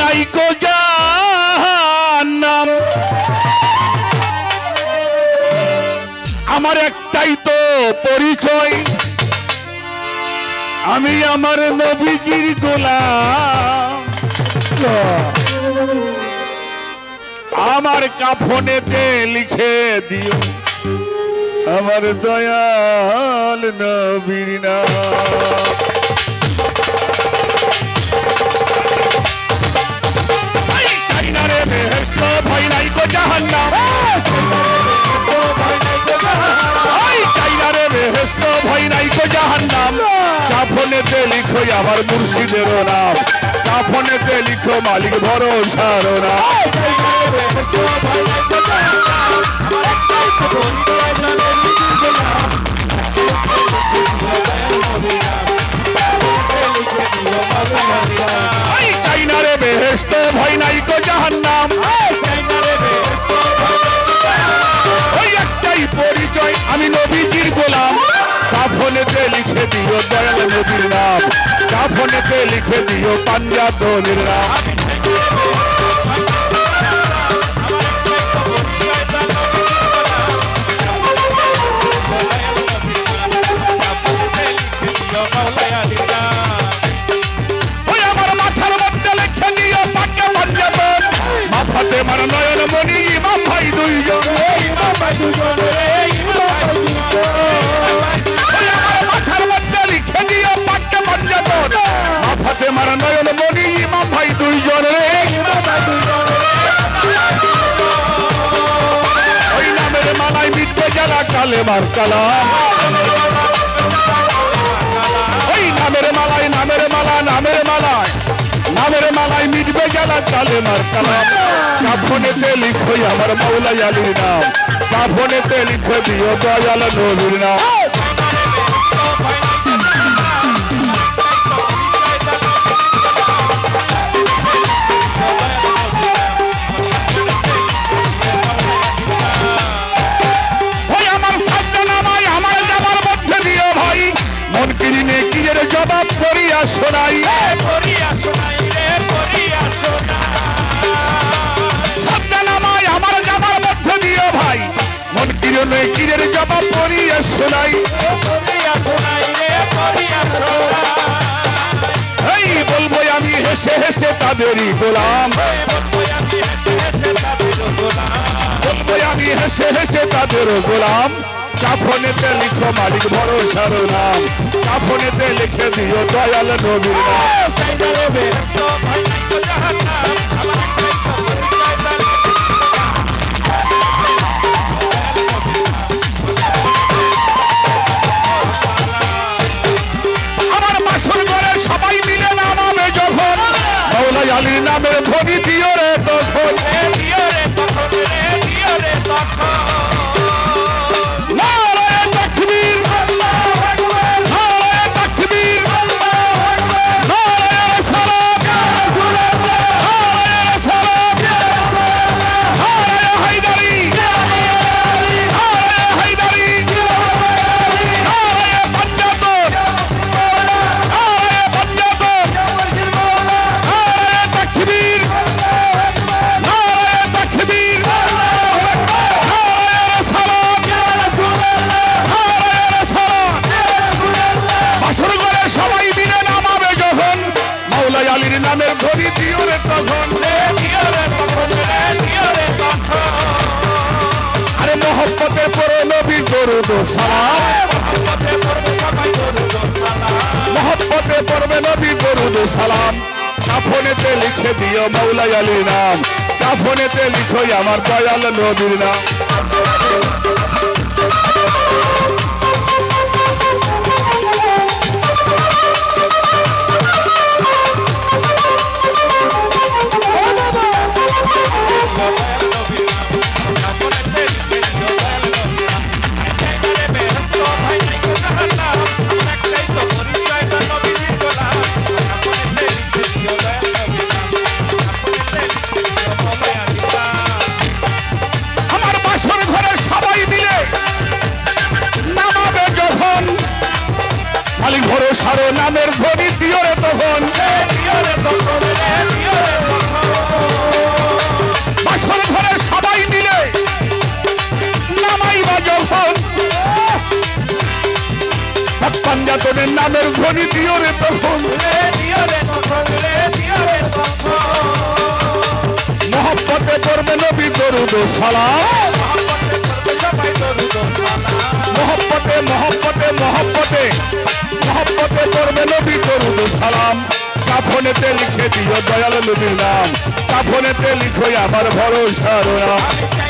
নাই কো আমার একটাই তো পরিচয়, আমি আমার নবীজির গোলাম। আমার কাফনেতে লিখে দিও, আমার দয়াল নবীর নাম। বেহেশত, ভয় নাই গো জাহান্নাম। এই চাই রে বেহেশত, ভয়। কাফনেতে লিখো আমার মুর্শিদের নাম কাফনেতে লিখো মালিক ভরসার নাম নাম কাফনেতে লিখে দিও পাঞ্জাতনের নাম যারা কালে ওই নামের মালায়, নামের মালা নামের মালায় নামের মালায় মিটবে গেলা কালে মার কালা কাফনেতে লিখো আমার মাওলাই আলীর নাম। কাফনেতে লিখে দিও দয়াল নবীর নাম। জবাব করিয়া শোনাই। সাধ্য নামাই আমার যাবার মধ্যে দিও ভাই। মন কিরিনে কি এর জবাব করিয়া শোনাই। এই বলব আমি হেসে হেসে তাদেরই গোলাম। বলব আমি হেসে হেসে তাদের গোলাম। কাফনেতে লিখো মালিক ভরসার নাম। কাফনেতে লিখে দিও দয়াল নবীর নাম। মোহব্বতে পড়বে নবী দরুদ সালাম। কাফনেতে লিখে দিও মৌলাই আলীর নাম। কাফনেতে লিখো আমার দয়াল নবীর নাম। খালি নামের ধ্বনি দিও রে তখন। বাসর ঘরে সবাই মিলে যখন। পাঞ্জাতনের নামের ধ্বনি দিও রে তখন। মহব্বতে করবে নবী দরুদ ও সালাম। মহব্বতে মহব্বতে মহব্বতে। মহব্বতে করবে নবী করুন সালাম। কাফনেতে লিখে দিও দয়াল নবীর নাম। কাফনেতে লিখো আমার ভরসার নাম।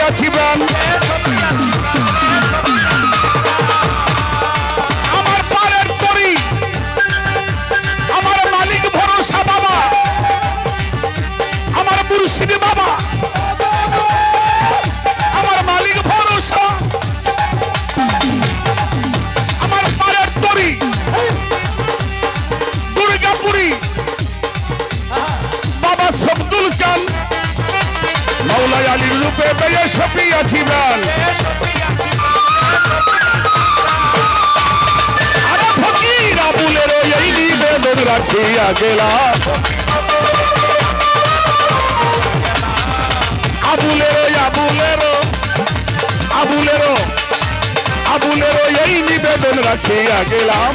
পেয়ে সপিয়াছি আমার পাড়ের তরি আমার মালিক ভরসা বাবা আমার মুর্শিদি বাবা সপিয়াছি বান আরে ফকির, আবুলের এই নিবেদন রাখিয়া গেলাম আবুলেরো আবুলেরো আবুলেরো আবুলেরো এই নিবেদন রাখিয়া গেলাম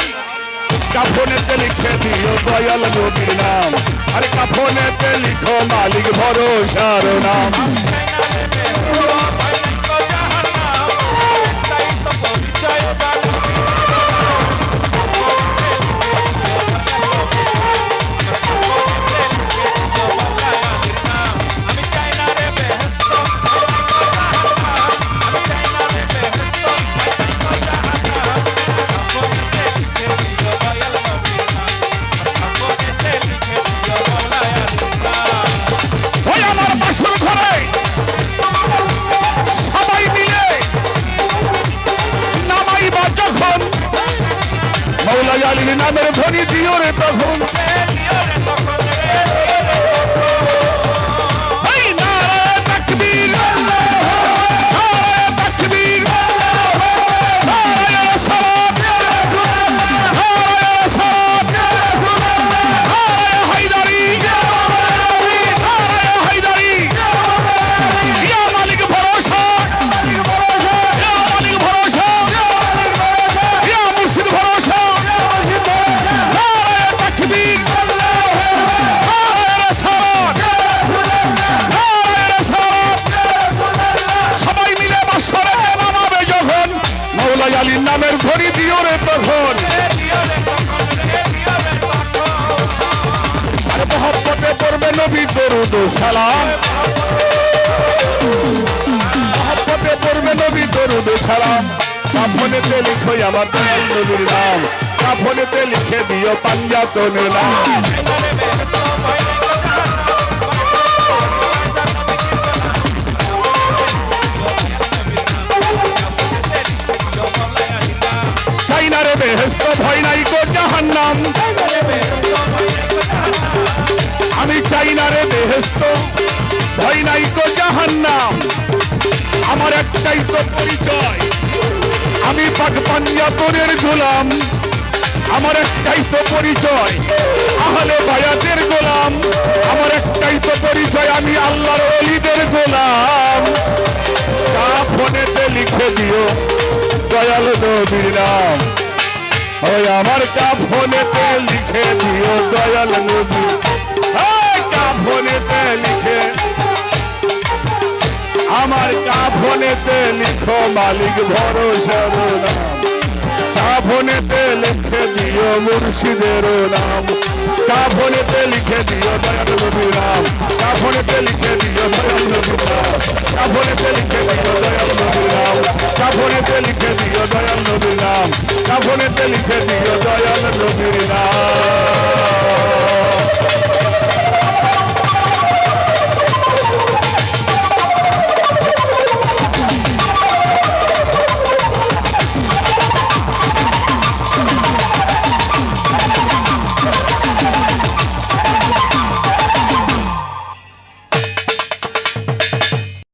কাফনেতে লিখে দিও দয়াল নবীর নাম। আরে কাফনেতে লিখো মালিক ভরসার নাম। নামের ধ্বনি দিও রে তখন দরুদ সালাম। মহব্বতে পড়বে নবী দরুদ সালাম। কাফনেতে লিখো আমার দয়াল নবীর নাম। কাফনেতে লিখে দিও পাঞ্জাতনের নাম চাইনা রে বেহেস্ত ভয় নাই গো জাহান্নাম। চাই না রে বেহেস্ত ভয় নাই গো জাহান্নাম। আমার একটাই তো পরিচয়, আমি পাক পাঞ্জাতনের গোলাম। আমার একটাই তো পরিচয়, আহলে বায়াতের গোলাম। আমার একটাই তো পরিচয়, আমি আল্লাহর অলিদের গোলাম। তা ফোনেতে লিখে দিও, দয়াল নবীর নাম। ওই আমার কাফনেতে লিখে দিও, দয়াল নবী। এই কাফনেতে লিখে। আমার কাফনেতে লিখো মালিক ভরসার নাম। কাফনেতে লিখে দিও মুর্শিদের নাম। কাফনেতে লিখে দিও দয়াল নবীর নাম কাফনেতে লিখে দিও দয়াল নবীর নাম কাফনেতে লিখে দিও দয়াল নবীর নাম কাফনেতে লিখে দিও দয়াল নবীর নাম কাফনেতে লিখে দিও দয়াল নবীর নাম